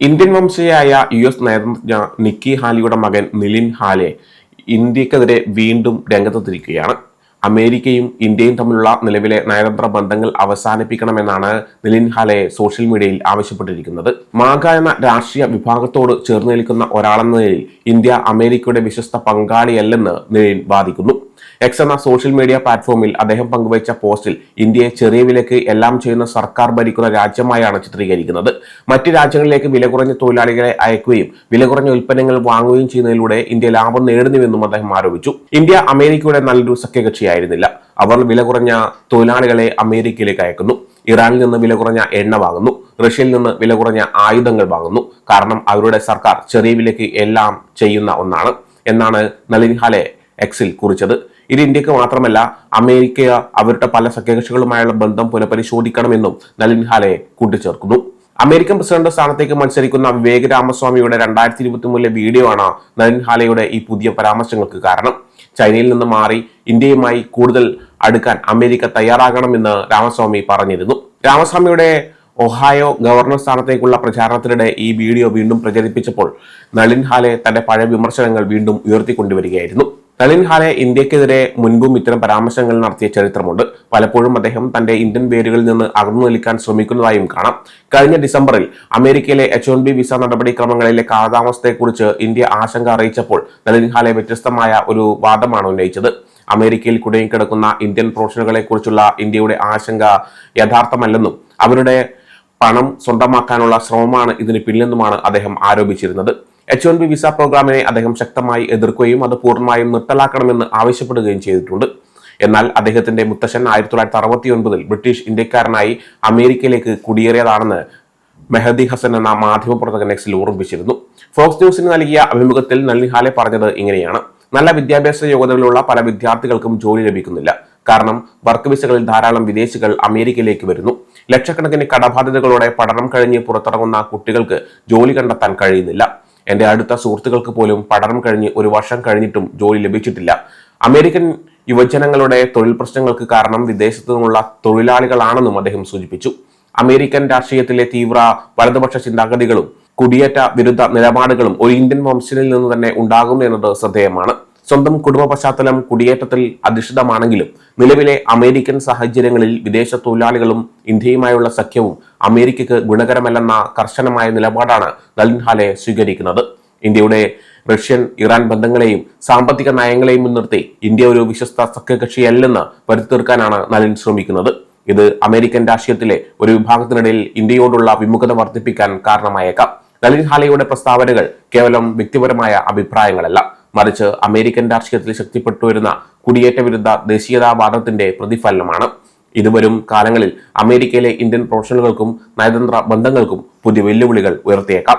Indian വംശയായ U S നയതന്ത്ര നിക്കി ഹാലിയുടെ മകൻ നിലിൻ ഹാലെ ഇന്ത്യക്കെതിരെ വീണ്ടും രംഗത്തെത്തിരിക്കുകയാണ് അമേരിക്കയും ഇന്ത്യയും തമ്മിലുള്ള നിലവിലെ നയതന്ത്ര ബന്ധങ്ങൾ അവസാനിപ്പിക്കണമെന്നാണ് നിലിൻ ഹാലെ സോഷ്യൽ മീഡിയയിൽ ആവശ്യപ്പെട്ടിരിക്കുന്നത്. മാഗ എന്ന രാഷ്ട്രീയ വിഭാഗത്തോട് ചേർന്ന് നിൽക്കുന്ന ഒരാളെന്ന നിലയിൽ ഇന്ത്യ അമേരിക്കയുടെ വിശ്വസ്ത പങ്കാളിയല്ലെന്ന് നിലിൻ വാദിക്കുന്നു. എക്സ് എന്ന സോഷ്യൽ മീഡിയ പ്ലാറ്റ്ഫോമിൽ അദ്ദേഹം പങ്കുവച്ച പോസ്റ്റിൽ ഇന്ത്യയെ ചെറിയ വിലക്ക് എല്ലാം ചെയ്യുന്ന സർക്കാർ ഭരിക്കുന്ന രാജ്യമായാണ് ചിത്രീകരിക്കുന്നത്. മറ്റ് രാജ്യങ്ങളിലേക്ക് വില കുറഞ്ഞ തൊഴിലാളികളെ അയക്കുകയും വില കുറഞ്ഞ ഉൽപ്പന്നങ്ങൾ വാങ്ങുകയും ചെയ്യുന്നതിലൂടെ ഇന്ത്യ ലാഭം നേടുന്നുവെന്നും അദ്ദേഹം ആരോപിച്ചു. ഇന്ത്യ അമേരിക്കയുടെ നല്ലൊരു സഖ്യകക്ഷിയായിരുന്നില്ല. അവർ വില കുറഞ്ഞ തൊഴിലാളികളെ അമേരിക്കയിലേക്ക് അയക്കുന്നു. ഇറാനിൽ നിന്ന് വില കുറഞ്ഞ എണ്ണ വാങ്ങുന്നു. റഷ്യയിൽ നിന്ന് വില കുറഞ്ഞ ആയുധങ്ങൾ വാങ്ങുന്നു. കാരണം അവരുടെ സർക്കാർ ചെറിയ വിലയ്ക്ക് എല്ലാം ചെയ്യുന്ന ഒന്നാണ്. എന്നാണ് നളിൻ ഹാലെ എക്സിൽ കുറിച്ചത്. ഇത് ഇന്ത്യയ്ക്ക് മാത്രമല്ല അമേരിക്ക അവരുടെ പല സഖ്യകക്ഷികളുമായുള്ള ബന്ധം പുനഃപരിശോധിക്കണമെന്നും നളിൻ ഹാലെ കൂട്ടിച്ചേർക്കുന്നു. അമേരിക്കൻ പ്രസിഡന്റ് സ്ഥാനത്തേക്ക് മത്സരിക്കുന്ന വിവേക് രാമസ്വാമിയുടെ രണ്ടായിരത്തി ഇരുപത്തി മൂന്നിലെ വീഡിയോ ആണ് നളിൻ ഹാലയുടെ ഈ പുതിയ പരാമർശങ്ങൾക്ക് കാരണം. ചൈനയിൽ നിന്ന് മാറി ഇന്ത്യയുമായി കൂടുതൽ അടുക്കാൻ അമേരിക്ക തയ്യാറാകണമെന്ന് രാമസ്വാമി പറഞ്ഞിരുന്നു. രാമസ്വാമിയുടെ ഒഹായോ ഗവർണർ സ്ഥാനത്തേക്കുള്ള പ്രചാരണത്തിനിടെ ഈ വീഡിയോ വീണ്ടും പ്രചരിപ്പിച്ചപ്പോൾ നളിൻ ഹാലെ തന്റെ പഴയ വിമർശനങ്ങൾ വീണ്ടും ഉയർത്തിക്കൊണ്ടുവരികയായിരുന്നു. നളിൻ ഹാലെ ഇന്ത്യക്കെതിരെ മുൻപും ഇത്തരം പരാമർശങ്ങൾ നടത്തിയ ചരിത്രമുണ്ട്. പലപ്പോഴും അദ്ദേഹം തന്റെ ഇന്ത്യൻ വേരുകളിൽ നിന്ന് അകന്നു നിൽക്കാൻ ശ്രമിക്കുന്നതായും കാണാം. കഴിഞ്ഞ ഡിസംബറിൽ അമേരിക്കയിലെ എച്ച് വൺ ബി വിസ നടപടിക്രമങ്ങളിലെ കാലതാമസത്തെക്കുറിച്ച് ഇന്ത്യ ആശങ്ക അറിയിച്ചപ്പോൾ നളിൻ ഹാലെ വ്യത്യസ്തമായ ഒരു വാദമാണ് ഉന്നയിച്ചത്. അമേരിക്കയിൽ കുടുങ്ങിക്കിടക്കുന്ന ഇന്ത്യൻ പ്രൊഫഷണലുകളെക്കുറിച്ചുള്ള ഇന്ത്യയുടെ ആശങ്ക യഥാർത്ഥമല്ലെന്നും അവരുടെ പണം സ്വന്തമാക്കാനുള്ള ശ്രമമാണ് ഇതിന് പിന്നിലെന്നുമാണ് അദ്ദേഹം ആരോപിച്ചിരുന്നത്. എച്ച് വൺ ബി വിസ പ്രോഗ്രാമിനെ അദ്ദേഹം ശക്തമായി എതിർക്കുകയും അത് പൂർണമായും നിർത്തലാക്കണമെന്ന് ആവശ്യപ്പെടുകയും ചെയ്തിട്ടുണ്ട്. എന്നാൽ അദ്ദേഹത്തിന്റെ മുത്തശ്ശൻ ആയിരത്തി തൊള്ളായിരത്തി അറുപത്തി ഒൻപതിൽ ബ്രിട്ടീഷ് ഇന്ത്യക്കാരനായി അമേരിക്കയിലേക്ക് കുടിയേറിയതാണെന്ന് മെഹദി ഹസൻ എന്ന മാധ്യമ പ്രവർത്തകൻ എക്സിൽ ഓർമ്മിപ്പിച്ചിരുന്നു. ഫോക്സ് ന്യൂസിന് നൽകിയ അഭിമുഖത്തിൽ നൽനിഹാലെ പറഞ്ഞത് ഇങ്ങനെയാണ്. നല്ല വിദ്യാഭ്യാസ യോഗ്യതകളുള്ള പല വിദ്യാർത്ഥികൾക്കും ജോലി ലഭിക്കുന്നില്ല. കാരണം വർക്ക് വിസകളിൽ ധാരാളം വിദേശികൾ അമേരിക്കയിലേക്ക് വരുന്നു. ലക്ഷക്കണക്കിന് കടബാധ്യതകളോടെ പഠനം കഴിഞ്ഞ് പുറത്തിറങ്ങുന്ന കുട്ടികൾക്ക് ജോലി കണ്ടെത്താൻ കഴിയുന്നില്ല. എന്റെ അടുത്ത സുഹൃത്തുക്കൾക്ക് പോലും പഠനം കഴിഞ്ഞ് ഒരു വർഷം കഴിഞ്ഞിട്ടും ജോലി ലഭിച്ചിട്ടില്ല. അമേരിക്കൻ യുവജനങ്ങളുടെ തൊഴിൽ പ്രശ്നങ്ങൾക്ക് കാരണം വിദേശത്തു നിന്നുള്ള തൊഴിലാളികളാണെന്നും അദ്ദേഹം സൂചിപ്പിച്ചു. അമേരിക്കൻ രാഷ്ട്രീയത്തിലെ തീവ്ര വലതുപക്ഷ ചിന്താഗതികളും കുടിയേറ്റ വിരുദ്ധ നിലപാടുകളും ഒരു ഇന്ത്യൻ വംശനിൽ നിന്ന് തന്നെ ഉണ്ടാകുന്നു എന്നത് ശ്രദ്ധേയമാണ്. സ്വന്തം കുടുംബ പശ്ചാത്തലം കുടിയേറ്റത്തിൽ അധിഷ്ഠിതമാണെങ്കിലും നിലവിലെ അമേരിക്കൻ സാഹചര്യങ്ങളിൽ വിദേശ തൊഴിലാളികളും ഇന്ത്യയുമായുള്ള സഖ്യവും അമേരിക്കയ്ക്ക് ഗുണകരമല്ലെന്ന കർശനമായ നിലപാടാണ് നളിൻ ഹാലെ സ്വീകരിക്കുന്നത്. ഇന്ത്യയുടെ റഷ്യൻ ഇറാൻ ബന്ധങ്ങളെയും സാമ്പത്തിക നയങ്ങളെയും മുൻനിർത്തി ഇന്ത്യ ഒരു വിശ്വസ്ത സഖ്യകക്ഷിയല്ലെന്ന് വരുത്തി തീർക്കാനാണ് നളിൻ ശ്രമിക്കുന്നത്. ഇത് അമേരിക്കൻ രാഷ്ട്രീയത്തിലെ ഒരു വിഭാഗത്തിനിടയിൽ ഇന്ത്യയോടുള്ള വിമുഖത വർദ്ധിപ്പിക്കാൻ കാരണമായേക്കാം. നളിൻ ഹാലയുടെ പ്രസ്താവനകൾ കേവലം വ്യക്തിപരമായ അഭിപ്രായങ്ങളല്ല. മറിച്ച് അമേരിക്കൻ രാഷ്ട്രീയത്തിൽ ശക്തിപ്പെട്ടു വരുന്ന കുടിയേറ്റ വിരുദ്ധ ദേശീയതാവാദത്തിന്റെ പ്രതിഫലനമാണ്. ഇതുവരും കാലങ്ങളിൽ അമേരിക്കയിലെ ഇന്ത്യൻ പ്രൊഫഷണലുകൾക്കും നയതന്ത്ര ബന്ധങ്ങൾക്കും പുതിയ വെല്ലുവിളികൾ ഉയർത്തിയേക്കാം.